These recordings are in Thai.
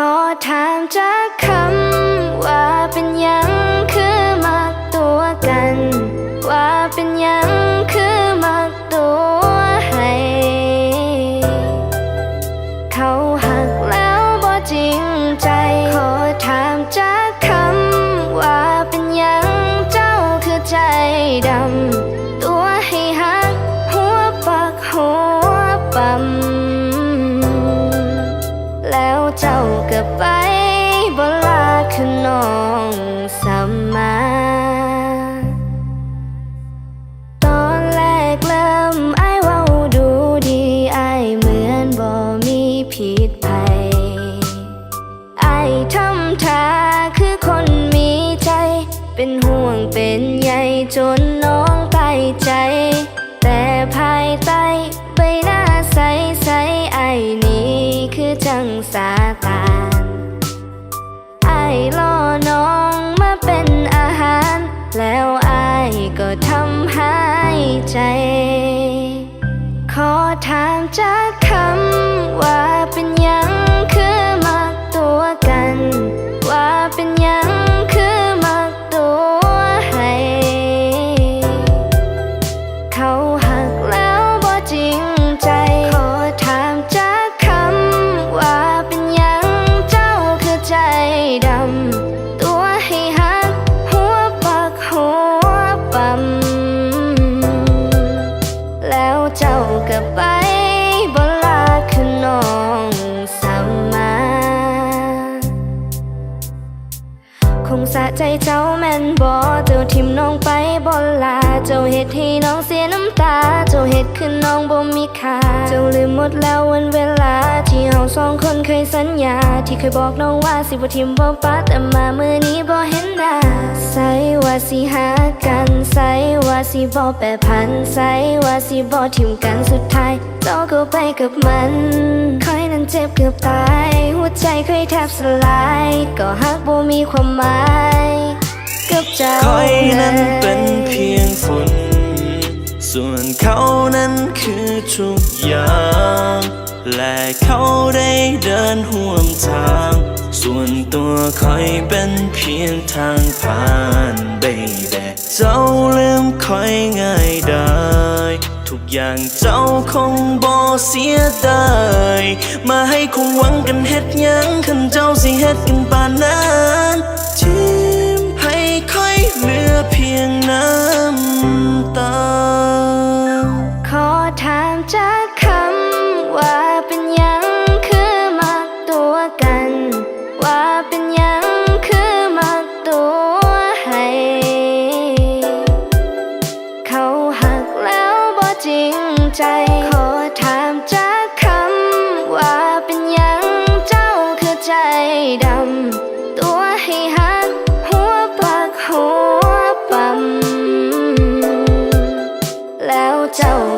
ขอถามจากคำว่าเป็นยัง ผิดภัยไอ้ทำท่าคือคนมีใจ เป็นห่วงเป็นใยจนน้องตายใจ แต่ภายใต้ใบหน้าใสใสไอ้นี่คือจังสาตานไอ้ล่อน้องมาเป็นอาหาร แล้วไอ้ก็ทำให้ใจ ขอถามจากคำว่า เป็ งสะใจเจ้าแม่นบ่เจ้าทิมน้องไปบ่ลา เจ้าเฮ็ดให้น้องเสียน้ำตา เจ้าเฮ็ดคือน้องบ่มีค่า เจ้าลืมหมดแล้ววันเวลา ที่เฮาสองคนเคยสัญญา ที่เคยบอกน้องว่าสิบ่ทิมบ่ปาแต่มามื้อนี้บ่เห็นหน้าใส่ว่าสิหากันใส่ว่าสิบ่แปรพันใส่ว่าสิบ่ทิมกันสุดท้ายเจ้าก็ไปกับมันคอยนั้นเจ็บเกือบตาย หัวใจเคยแทบสลายก็หัก มีความหมายกับเจ้าคอยนั้นเป็นเพียงฝุ่น ส่วนเขานั้นคือทุกอย่าง และเขาได้เดินห่วมทาง ส่วนตัวคอยเป็นเพียงทางผ่านเบเบเจ้าลืมคอยง่ายได้ ทุกอย่างเจ้าคงบ่เสียดายมาให้คงหวังกันเฮ็ดยังคันเจ้าสิเฮ็ดกันปานนั้น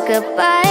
goodbye.